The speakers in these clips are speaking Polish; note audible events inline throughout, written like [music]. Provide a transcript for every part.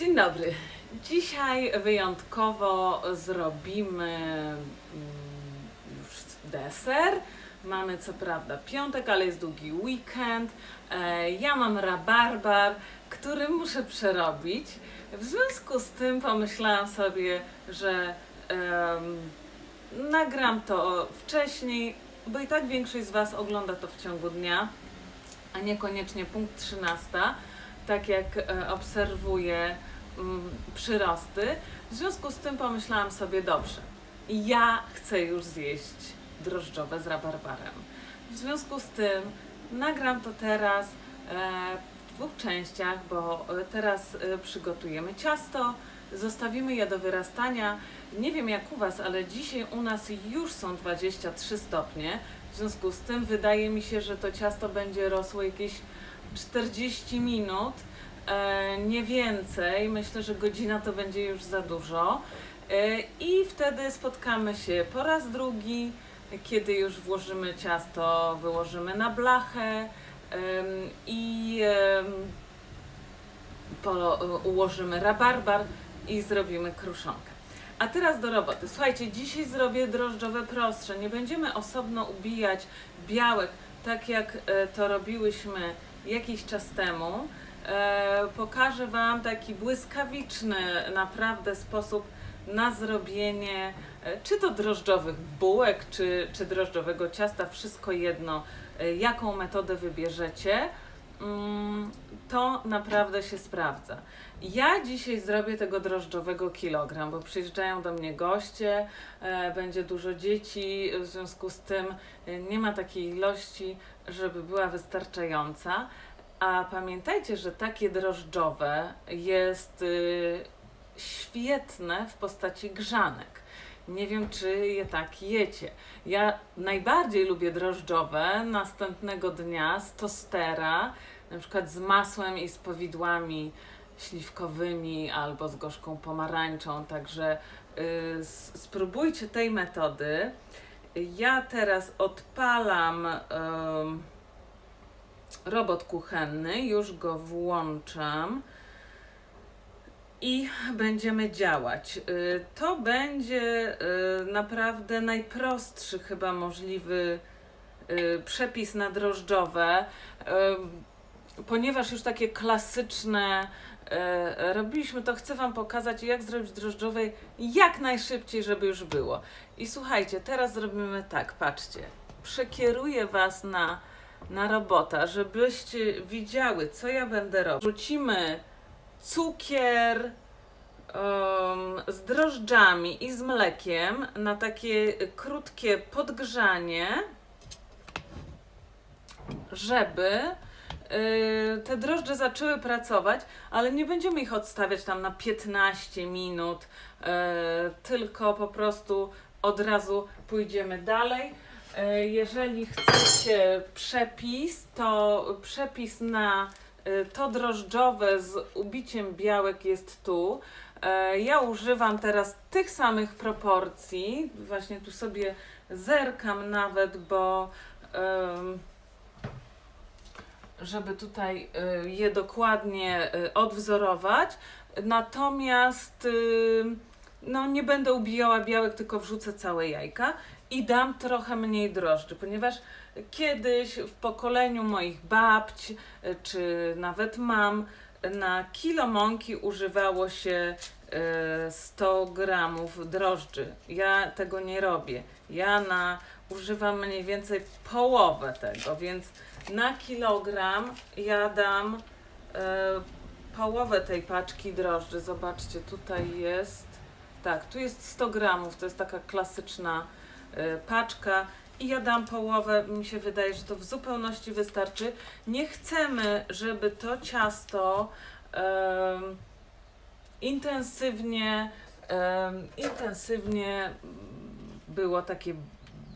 Dzień dobry. Dzisiaj wyjątkowo zrobimy mm, już deser. Mamy co prawda piątek, ale jest długi weekend. E, Ja mam rabarbar, który muszę przerobić. W związku z tym pomyślałam sobie, że em, nagram to wcześniej, bo i tak większość z Was ogląda to w ciągu dnia, a niekoniecznie punkt 13, tak jak e, obserwuję przyrosty. W związku z tym pomyślałam sobie, dobrze, ja chcę już zjeść drożdżowe z rabarbarem. W związku z tym nagram to teraz e, w dwóch częściach, bo teraz e, przygotujemy ciasto, zostawimy je do wyrastania. Nie wiem jak u Was, ale dzisiaj u nas już są 23 stopnie. W związku z tym wydaje mi się, że to ciasto będzie rosło jakieś 40 minut, nie więcej. Myślę, że godzina to będzie już za dużo. E, I wtedy spotkamy się po raz drugi, kiedy już włożymy ciasto, wyłożymy na blachę i ułożymy rabarbar i zrobimy kruszonkę. A teraz do roboty. Słuchajcie, dzisiaj zrobię drożdżowe prostsze. Nie będziemy osobno ubijać białek, tak jak e, to robiłyśmy jakiś czas temu. E, pokażę Wam taki błyskawiczny naprawdę sposób na zrobienie e, czy to drożdżowych bułek, czy, czy drożdżowego ciasta, wszystko jedno, e, jaką metodę wybierzecie. Mm, to naprawdę się sprawdza. Ja dzisiaj zrobię tego drożdżowego kilogram, bo przyjeżdżają do mnie goście, będzie dużo dzieci, w związku z tym nie ma takiej ilości, żeby była wystarczająca. A pamiętajcie, że takie drożdżowe jest y, świetne w postaci grzanek. Nie wiem, czy je tak jecie. Ja najbardziej lubię drożdżowe następnego dnia z tostera, na przykład z masłem i z powidłami śliwkowymi albo z gorzką pomarańczą. Także y, spróbujcie tej metody. Ja teraz odpalam ym, robot kuchenny, już go włączam i będziemy działać. Y, To będzie y, naprawdę najprostszy chyba możliwy y, przepis na drożdżowe, ponieważ już takie klasyczne robiliśmy, to chcę Wam pokazać, jak zrobić drożdżowe jak najszybciej, żeby już było. I słuchajcie, teraz zrobimy tak, patrzcie, przekieruję Was na, na robota, żebyście widziały, co ja będę robić. Rzucimy cukier em, z drożdżami i z mlekiem na takie krótkie podgrzanie, żeby y, te drożdże zaczęły pracować, ale nie będziemy ich odstawiać tam na 15 minut, y, tylko po prostu od razu pójdziemy dalej. Y, Jeżeli chcecie przepis, to przepis na y, to drożdżowe z ubiciem białek jest tu. E, Ja używam teraz tych samych proporcji. Właśnie tu sobie zerkam nawet, bo żeby tutaj je dokładnie odwzorować. Natomiast y, no, nie będę ubijała białek, tylko wrzucę całe jajka i dam trochę mniej drożdży, ponieważ kiedyś w pokoleniu moich babć, y, czy nawet mam, na kilo mąki używało się y, 100 gramów drożdży. Ja tego nie robię. Ja na, używam mniej więcej połowę tego, więc na kilogram ja dam e, połowę tej paczki drożdży. Zobaczcie, tutaj jest. Tak, tu jest 100 gramów, to jest taka klasyczna e, paczka. I ja dam połowę, mi się wydaje, że to w zupełności wystarczy. Nie chcemy, żeby to ciasto intensywnie, intensywnie było takie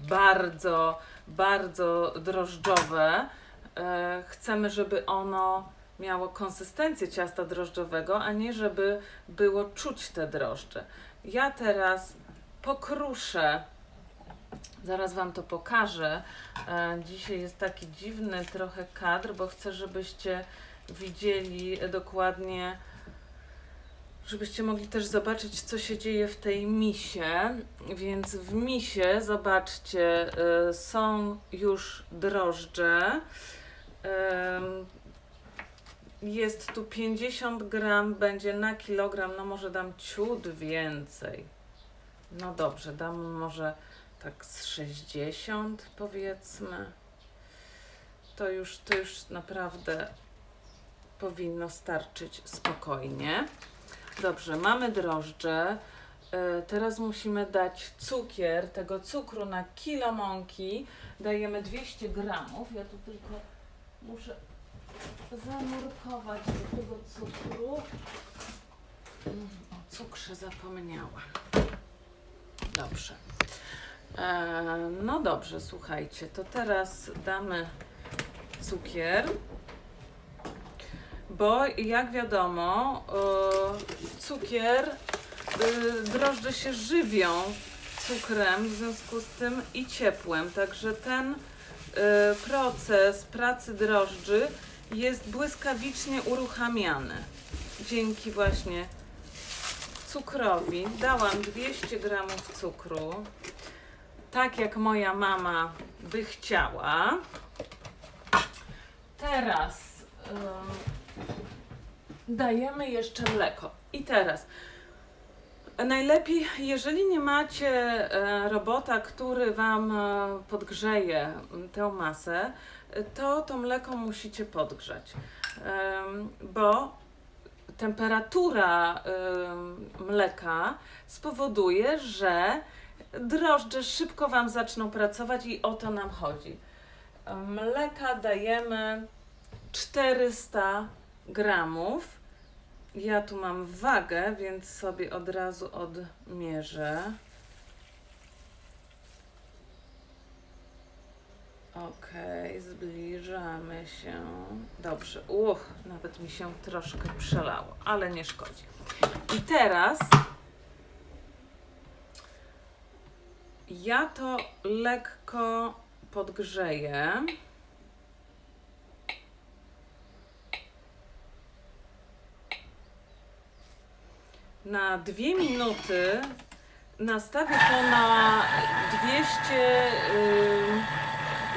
bardzo, bardzo drożdżowe. E, chcemy, żeby ono miało konsystencję ciasta drożdżowego, a nie żeby było czuć te drożdże. Ja teraz pokruszę, zaraz Wam to pokażę. E, dzisiaj jest taki dziwny trochę kadr, bo chcę, żebyście widzieli dokładnie żebyście mogli też zobaczyć, co się dzieje w tej misie. Więc w misie, zobaczcie, y, są już drożdże. Ym, Jest tu 50 gram, będzie na kilogram, no może dam ciut więcej. No dobrze, dam może tak z 60 powiedzmy. To już, to już naprawdę powinno starczyć spokojnie. Dobrze, mamy drożdże. E, Teraz musimy dać cukier. Tego cukru na kilo mąki dajemy 200 gramów. Ja tu tylko muszę zanurkować do tego cukru. Mm, O cukrze zapomniałam. Dobrze. E, no dobrze, słuchajcie, to teraz damy cukier. Bo jak wiadomo, e, cukier, e, drożdże się żywią cukrem, w związku z tym i ciepłem. Także ten e, proces pracy drożdży jest błyskawicznie uruchamiany. Dzięki właśnie cukrowi dałam 200 gramów cukru, tak jak moja mama by chciała. Teraz ym, dajemy jeszcze mleko. I teraz najlepiej, jeżeli nie macie e, robota, który Wam e, podgrzeje tę masę, to to mleko musicie podgrzać, bo temperatura mleka spowoduje, że drożdże szybko Wam zaczną pracować i o to nam chodzi. Mleka dajemy 400 gramów. Ja tu mam wagę, więc sobie od razu odmierzę. Okej, zbliżamy się. Dobrze, uch, nawet mi się troszkę przelało, ale nie szkodzi. I teraz ja to lekko podgrzeję. Na dwie minuty nastawię to na 200, ym,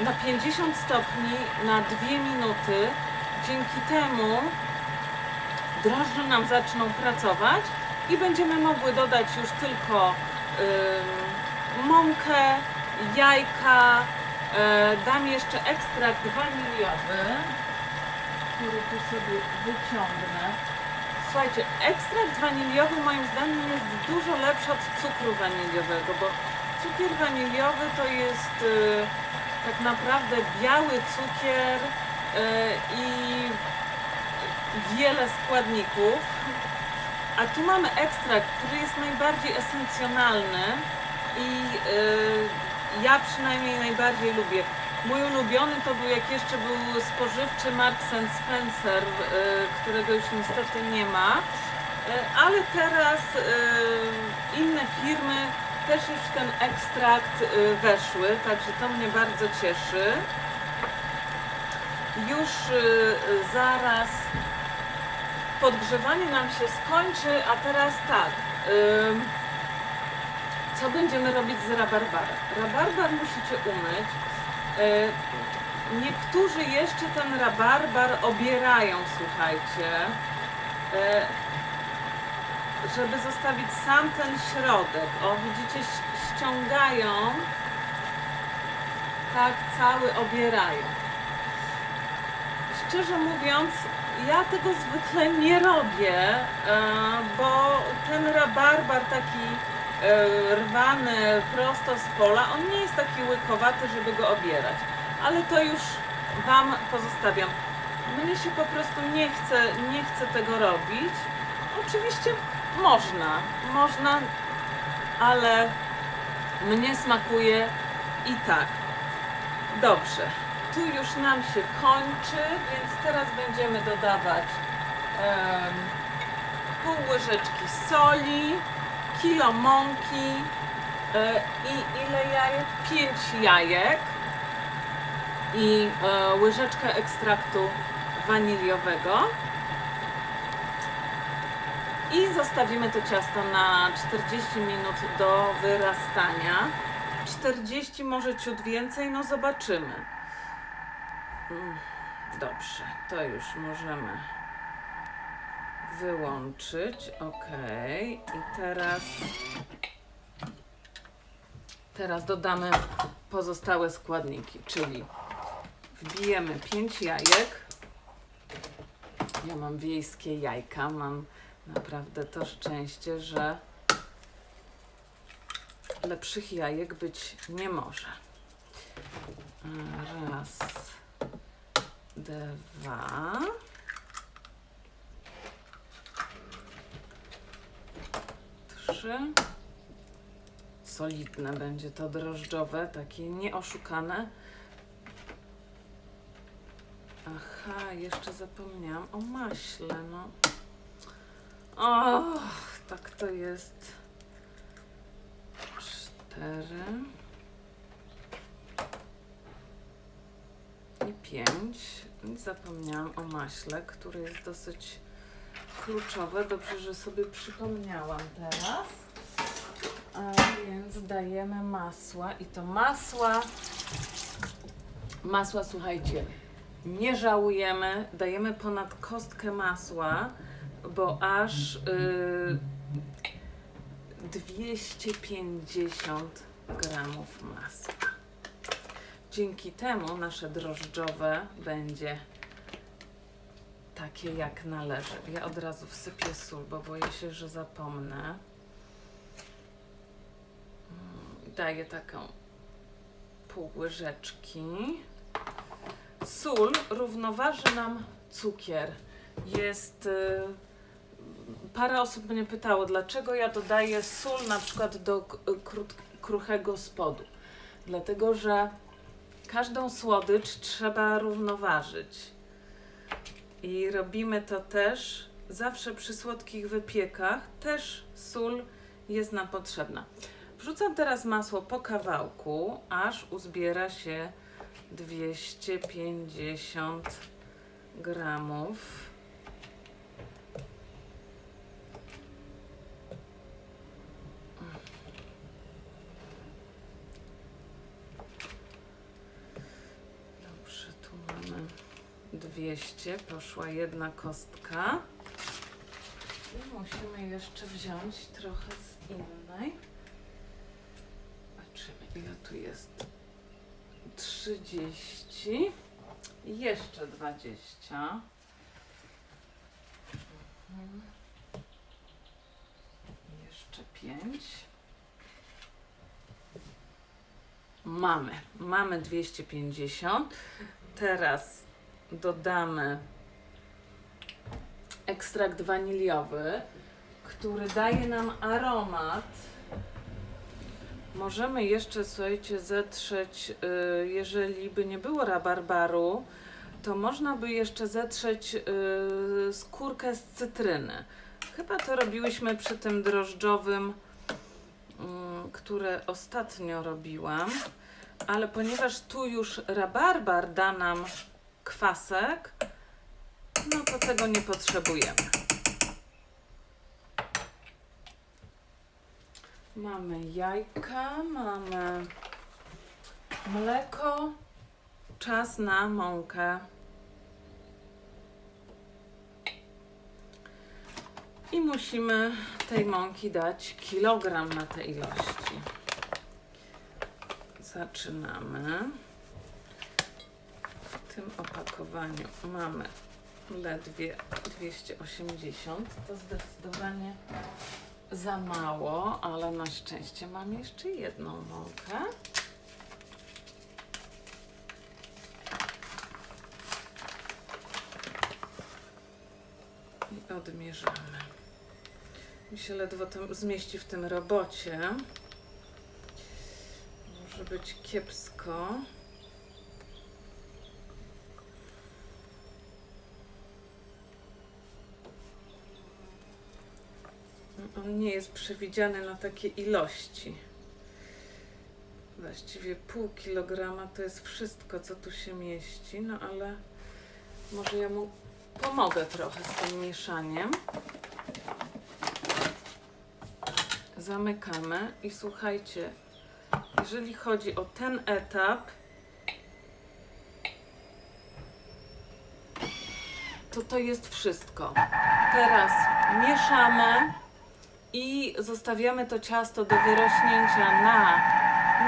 na 50 stopni na dwie minuty. Dzięki temu drożdże nam zaczną pracować i będziemy mogły dodać już tylko ym, mąkę, jajka. E, dam jeszcze ekstrakt waniliowy, który tu sobie wyciągnę. Słuchajcie, ekstrakt waniliowy moim zdaniem jest dużo lepszy od cukru waniliowego, bo cukier waniliowy to jest y, tak naprawdę biały cukier y, i wiele składników. A tu mamy ekstrakt, który jest najbardziej esencjonalny i y, ja przynajmniej najbardziej lubię. Mój ulubiony to był jak jeszcze był spożywczy Marks Spencer, y, którego już niestety nie ma. Y, ale teraz y, inne firmy też już w ten ekstrakt y, weszły, także to mnie bardzo cieszy. Już y, zaraz podgrzewanie nam się skończy, a teraz tak. ym, co będziemy robić z rabarbarem? Rabarbar musicie umyć. Y, Niektórzy jeszcze ten rabarbar obierają, słuchajcie, y, żeby zostawić sam ten środek. O, widzicie, ściągają, tak, cały obierają. Szczerze mówiąc, ja tego zwykle nie robię, e, bo ten rabarbar taki e, rwany prosto z pola, on nie jest taki łykowaty, żeby go obierać. Ale to już Wam pozostawiam. Mnie się po prostu nie chce, nie chce tego robić. Oczywiście można, można, ale mnie smakuje i tak. Dobrze, tu już nam się kończy, więc teraz będziemy dodawać em, pół łyżeczki soli, kilo mąki e, i ile jajek? Pięć jajek i e, łyżeczkę ekstraktu waniliowego. I zostawimy to ciasto na 40 minut do wyrastania. 40, może ciut więcej, no zobaczymy. Mm, Dobrze, to już możemy wyłączyć. Ok. I teraz teraz dodamy pozostałe składniki, czyli wbijemy 5 jajek. Ja mam wiejskie jajka, mam naprawdę to szczęście, że lepszych jajek być nie może. Raz, dwa. Trzy. Solidne będzie to drożdżowe, takie nieoszukane. Aha, jeszcze zapomniałam o maśle, no. O, tak to jest. Cztery. I pięć. Zapomniałam o maśle, które jest dosyć kluczowe. Dobrze, że sobie przypomniałam teraz. A więc dajemy masła i to masła. Masła, słuchajcie, nie żałujemy. Dajemy ponad kostkę masła, bo aż y, 250 gramów masła. Dzięki temu nasze drożdżowe będzie takie jak należy. Ja od razu wsypię sól, bo boję się, że zapomnę. Mm, Daję taką pół łyżeczki. Sól równoważy nam cukier. Jest. Y, parę osób mnie pytało, dlaczego ja dodaję sól na przykład do kruchego spodu. Dlatego, że każdą słodycz trzeba równoważyć. I robimy to też zawsze przy słodkich wypiekach. Też sól jest nam potrzebna. Wrzucam teraz masło po kawałku, aż uzbiera się 250 gramów. Dobrze, tu mamy 200, poszła jedna kostka. I musimy jeszcze wziąć trochę z innej. Patrzymy, ile tu jest. 30 i jeszcze 20. Mhm. Jeszcze 5. Mamy, mamy 250. Teraz dodamy ekstrakt waniliowy, który daje nam aromat. Możemy jeszcze, słuchajcie, zetrzeć, y, jeżeli by nie było rabarbaru, to można by jeszcze zetrzeć y, skórkę z cytryny. Chyba to robiłyśmy przy tym drożdżowym, mm, które ostatnio robiłam, ale ponieważ tu już rabarbar da nam kwasek, no to tego nie potrzebujemy. Mamy jajka, mamy mleko, czas na mąkę. I musimy tej mąki dać kilogram na te ilości. Zaczynamy. Tym opakowaniu mamy ledwie 280. To zdecydowanie za mało, ale na szczęście mam jeszcze jedną mąkę. I odmierzamy. Mi się ledwo to zmieści w tym robocie. Może być kiepsko. On nie jest przewidziany na takie ilości. Właściwie pół kilograma to jest wszystko, co tu się mieści, no ale może ja mu pomogę trochę z tym mieszaniem. zamykamy i słuchajcie, jeżeli chodzi o ten etap, to to jest wszystko. Teraz mieszamy i zostawiamy to ciasto do wyrośnięcia na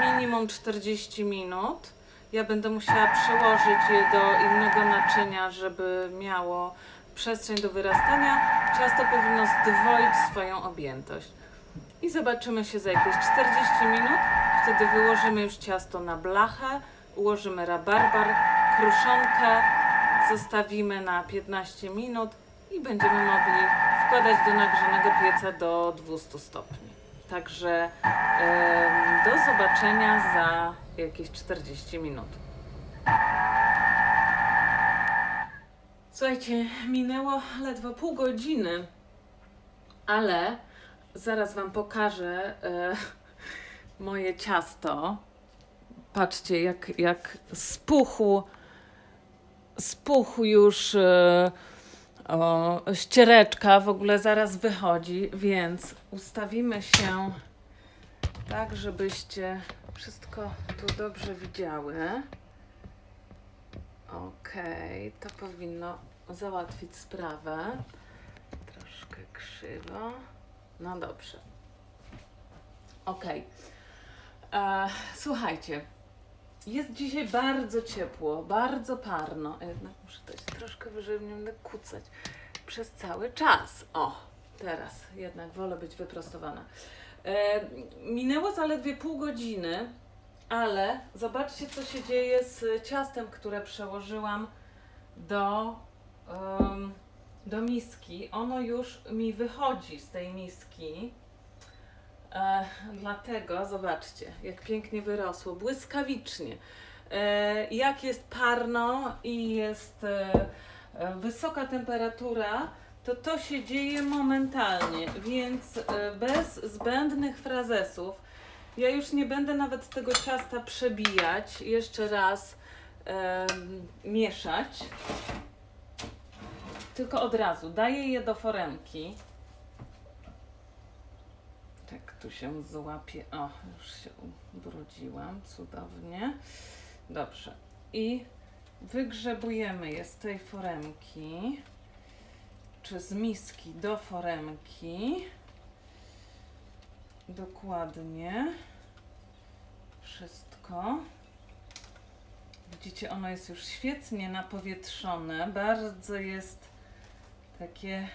minimum 40 minut. Ja będę musiała przełożyć je do innego naczynia, żeby miało przestrzeń do wyrastania. Ciasto powinno zdwoić swoją objętość. I zobaczymy się za jakieś 40 minut. Wtedy wyłożymy już ciasto na blachę, ułożymy rabarbar, kruszonkę, zostawimy na 15 minut i będziemy mogli wkładać do nagrzanego pieca do 200 stopni. Także do zobaczenia za jakieś 40 minut. Słuchajcie, minęło ledwo pół godziny, ale zaraz Wam pokażę e, moje ciasto. Patrzcie, jak, jak spuchł, spuchł już e, o, ściereczka, w ogóle zaraz wychodzi, więc ustawimy się tak, żebyście wszystko tu dobrze widziały. Okej, to powinno załatwić sprawę. Troszkę krzywo. No dobrze. Okej. E, Słuchajcie, jest dzisiaj bardzo ciepło, bardzo parno. Jednak muszę dać troszkę wyżej, nie będę kucać przez cały czas. O, teraz jednak wolę być wyprostowana. E, minęło zaledwie pół godziny, ale zobaczcie, co się dzieje z ciastem, które przełożyłam do, em, do miski. Ono już mi wychodzi z tej miski. E, dlatego zobaczcie, jak pięknie wyrosło, błyskawicznie. E, jak jest parno i jest e, e, wysoka temperatura, to to się dzieje momentalnie, więc e, bez zbędnych frazesów. Ja już nie będę nawet tego ciasta przebijać, jeszcze raz em, mieszać, tylko od razu daję je do foremki. Tak, tu się złapie. O, już się ubrudziłam. Cudownie. Dobrze. I wygrzebujemy je z tej foremki, czy z miski do foremki. Dokładnie. Wszystko. Widzicie, ono jest już świetnie napowietrzone. Bardzo jest takie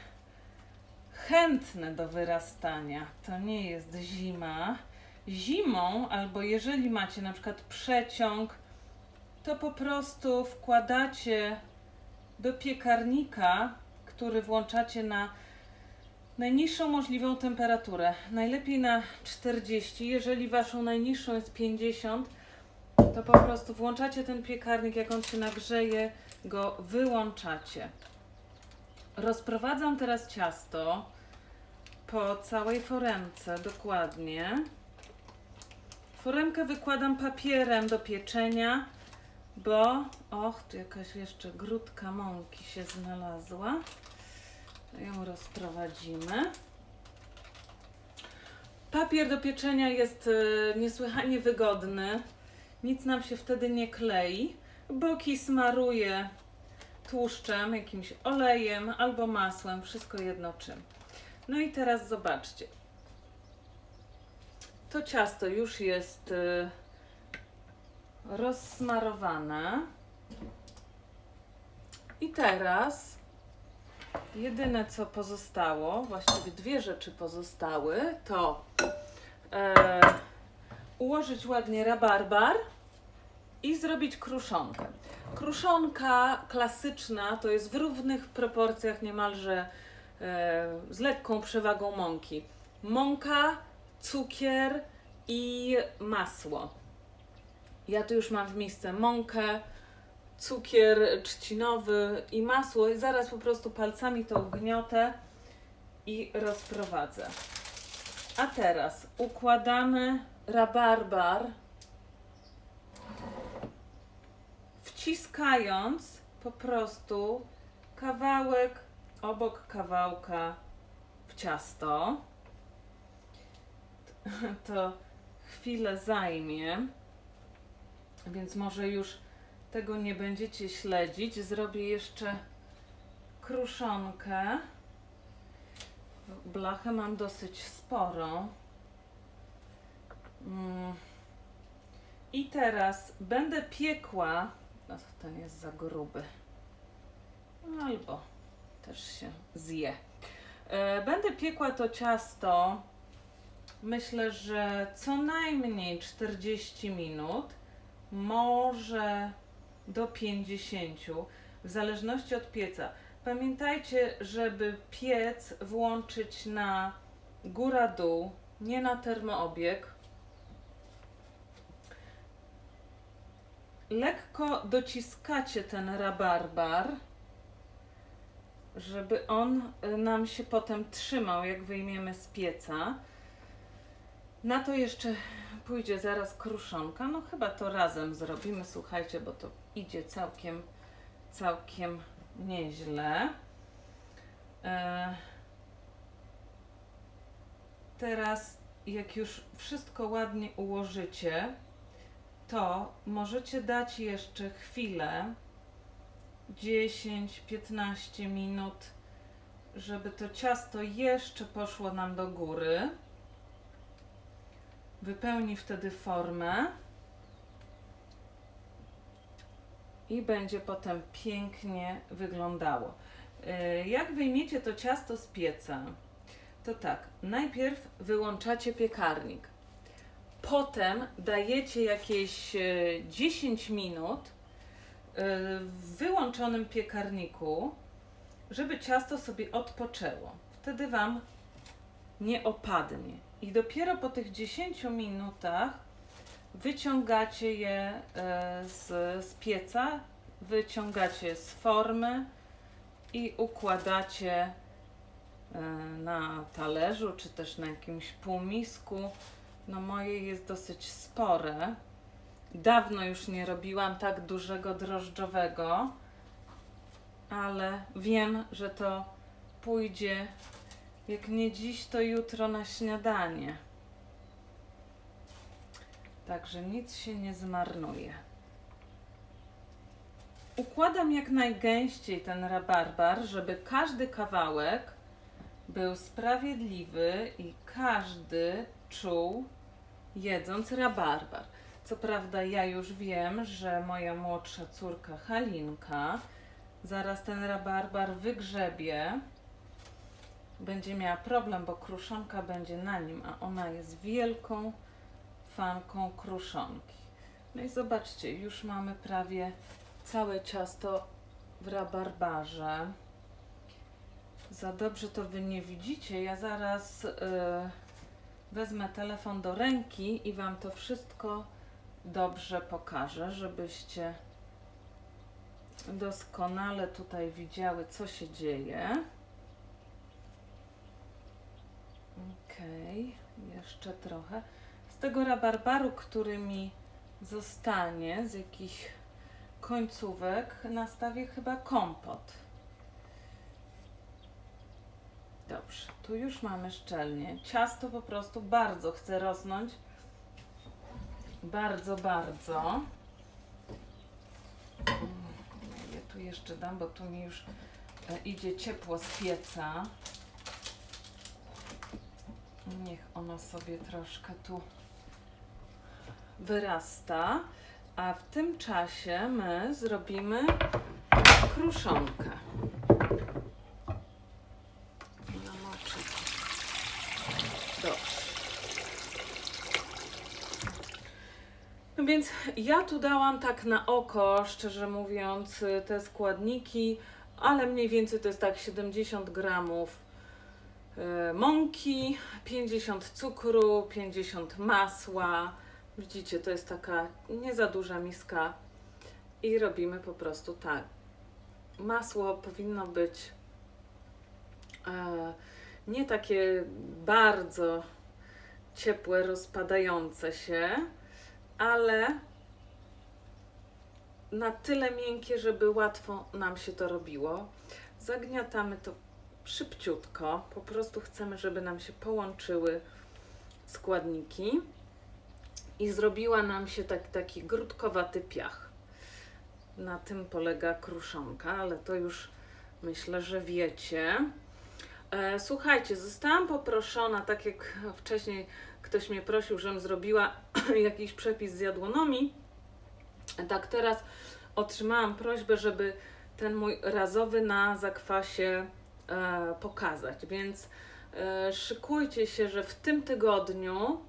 chętne do wyrastania. To nie jest zima. Zimą, albo jeżeli macie na przykład przeciąg, to po prostu wkładacie do piekarnika, który włączacie na najniższą możliwą temperaturę. Najlepiej na 40. Jeżeli waszą najniższą jest 50, to po prostu włączacie ten piekarnik, jak on się nagrzeje, go wyłączacie. Rozprowadzam teraz ciasto po całej foremce, dokładnie. Foremkę wykładam papierem do pieczenia, bo, och, tu jakaś jeszcze grudka mąki się znalazła. Ją rozprowadzimy. Papier do pieczenia jest e, niesłychanie wygodny. Nic nam się wtedy nie klei. Boki smaruję tłuszczem, jakimś olejem albo masłem, wszystko jedno czym. No i teraz zobaczcie. To ciasto już jest y, rozsmarowane. I teraz jedyne co pozostało, właściwie dwie rzeczy pozostały, to e, ułożyć ładnie rabarbar i zrobić kruszonkę. Kruszonka klasyczna to jest w równych proporcjach niemalże e, z lekką przewagą mąki. Mąka, cukier i masło. Ja tu już mam w misce mąkę, cukier trzcinowy i masło i zaraz po prostu palcami to ugniotę i rozprowadzę. A teraz układamy rabarbar wciskając po prostu kawałek obok kawałka w ciasto. [laughs] to chwilę zajmie, więc może już tego nie będziecie śledzić. Zrobię jeszcze kruszonkę. Blachę mam dosyć sporą. Mm. I teraz będę piekła. No, ten jest za gruby. Albo też się zje. E, Będę piekła to ciasto. Myślę, że co najmniej 40 minut, może do 50, w zależności od pieca. Pamiętajcie, żeby piec włączyć na góra-dół, nie na termoobieg. Lekko dociskacie ten rabarbar, żeby on y, nam się potem trzymał, jak wyjmiemy z pieca. Na to jeszcze pójdzie zaraz kruszonka. No chyba to razem zrobimy, słuchajcie, bo to idzie całkiem, całkiem nieźle. E, teraz, jak już wszystko ładnie ułożycie, to możecie dać jeszcze chwilę, 10-15 minut, żeby to ciasto jeszcze poszło nam do góry. Wypełni wtedy formę i będzie potem pięknie wyglądało. Yy, Jak wyjmiecie to ciasto z pieca, to tak, najpierw wyłączacie piekarnik, potem dajecie jakieś yy, 10 minut yy, w wyłączonym piekarniku, żeby ciasto sobie odpoczęło. Wtedy Wam nie opadnie. I dopiero po tych 10 minutach wyciągacie je e, z, z pieca, wyciągacie z formy i układacie e, na talerzu czy też na jakimś półmisku. No moje jest dosyć spore. Dawno już nie robiłam tak dużego drożdżowego, ale wiem, że to pójdzie jak nie dziś, to jutro na śniadanie. Także nic się nie zmarnuje. Układam jak najgęściej ten rabarbar, żeby każdy kawałek był sprawiedliwy i każdy czuł jedząc rabarbar. Co prawda ja już wiem, że moja młodsza córka Halinka zaraz ten rabarbar wygrzebie będzie miała problem, bo kruszonka będzie na nim, a ona jest wielką fanką kruszonki. No i zobaczcie, już mamy prawie całe ciasto w rabarbarze. Za dobrze to wy nie widzicie. Ja zaraz y, wezmę telefon do ręki i wam to wszystko dobrze pokażę, żebyście doskonale tutaj widziały, co się dzieje. Okej, jeszcze trochę. Z tego rabarbaru, który mi zostanie, z jakichś końcówek, nastawię chyba kompot. Dobrze, tu już mamy szczelnie. Ciasto po prostu bardzo chce rosnąć. Bardzo, bardzo. Mm, Ja tu jeszcze dam, bo tu mi już e, idzie ciepło z pieca. Niech ono sobie troszkę tu wyrasta, a w tym czasie my zrobimy kruszonkę. Namoczę. Dobrze. No więc ja tu dałam tak na oko, szczerze mówiąc, te składniki, ale mniej więcej to jest tak 70 gramów e, mąki, 50 cukru, 50 masła. Widzicie, to jest taka nie za duża miska i robimy po prostu tak. Masło powinno być e, nie takie bardzo ciepłe, rozpadające się, ale na tyle miękkie, żeby łatwo nam się to robiło. Zagniatamy to szybciutko, po prostu chcemy, żeby nam się połączyły składniki i zrobiła nam się tak, taki grudkowaty piach. Na tym polega kruszonka, ale to już myślę, że wiecie. E, słuchajcie, zostałam poproszona, tak jak wcześniej ktoś mnie prosił, żebym zrobiła [clears throat] jakiś przepis z jadłonomii. Tak teraz otrzymałam prośbę, żeby ten mój razowy na zakwasie e, pokazać, więc e, szykujcie się, że w tym tygodniu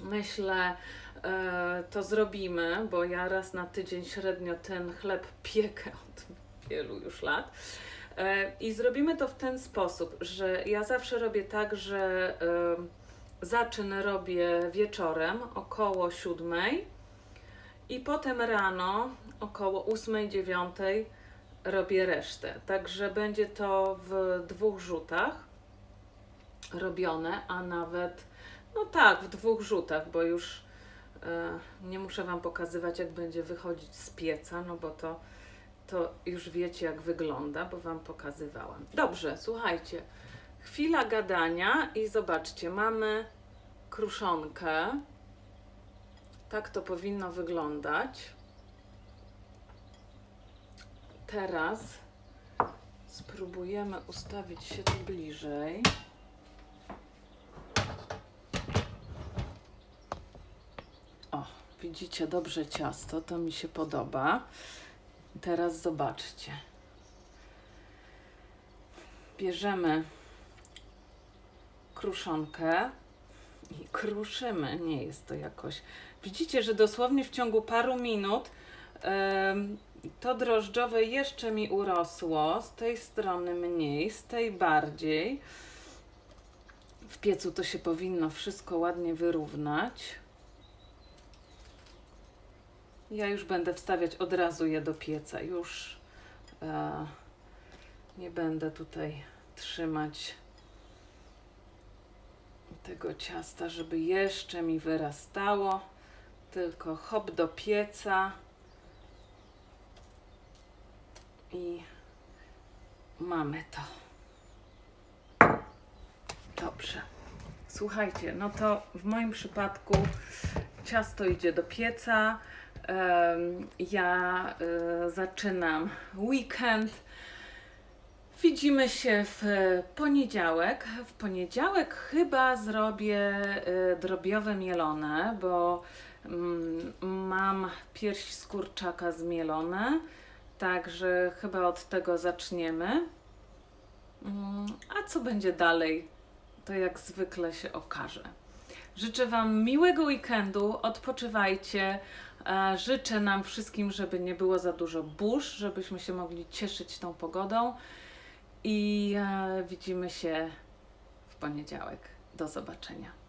myślę, e, to zrobimy, bo ja raz na tydzień średnio ten chleb piekę [laughs] od wielu już lat. E, I zrobimy to w ten sposób, że ja zawsze robię tak, że e, zaczyn robię wieczorem około siódmej i potem rano około ósmej, dziewiątej robię resztę. Także będzie to w dwóch rzutach robione, a nawet no tak, w dwóch rzutach, bo już e, nie muszę Wam pokazywać, jak będzie wychodzić z pieca, no bo to, to już wiecie, jak wygląda, bo Wam pokazywałam. Dobrze, słuchajcie. Chwila gadania i zobaczcie, mamy kruszonkę. Tak to powinno wyglądać. Teraz spróbujemy ustawić się tu bliżej. O, widzicie dobrze ciasto, to mi się podoba. Teraz zobaczcie. Bierzemy kruszonkę i kruszymy. Nie jest to jakoś. Widzicie, że dosłownie w ciągu paru minut em, to drożdżowe jeszcze mi urosło. Z tej strony mniej, z tej bardziej. W piecu to się powinno wszystko ładnie wyrównać. Ja już będę wstawiać od razu je do pieca. Już e, nie będę tutaj trzymać tego ciasta, żeby jeszcze mi wyrastało. Tylko hop do pieca i mamy to. Dobrze. Słuchajcie, no to w moim przypadku ciasto idzie do pieca. Ja y, zaczynam weekend. Widzimy się w e, poniedziałek. W poniedziałek chyba zrobię y, drobiowe mielone, bo mm, mam pierś z kurczaka zmielone, także chyba od tego zaczniemy. Mm, A co będzie dalej, to jak zwykle się okaże. Życzę Wam miłego weekendu, odpoczywajcie. E, Życzę nam wszystkim, żeby nie było za dużo burz, żebyśmy się mogli cieszyć tą pogodą. I e, widzimy się w poniedziałek. Do zobaczenia.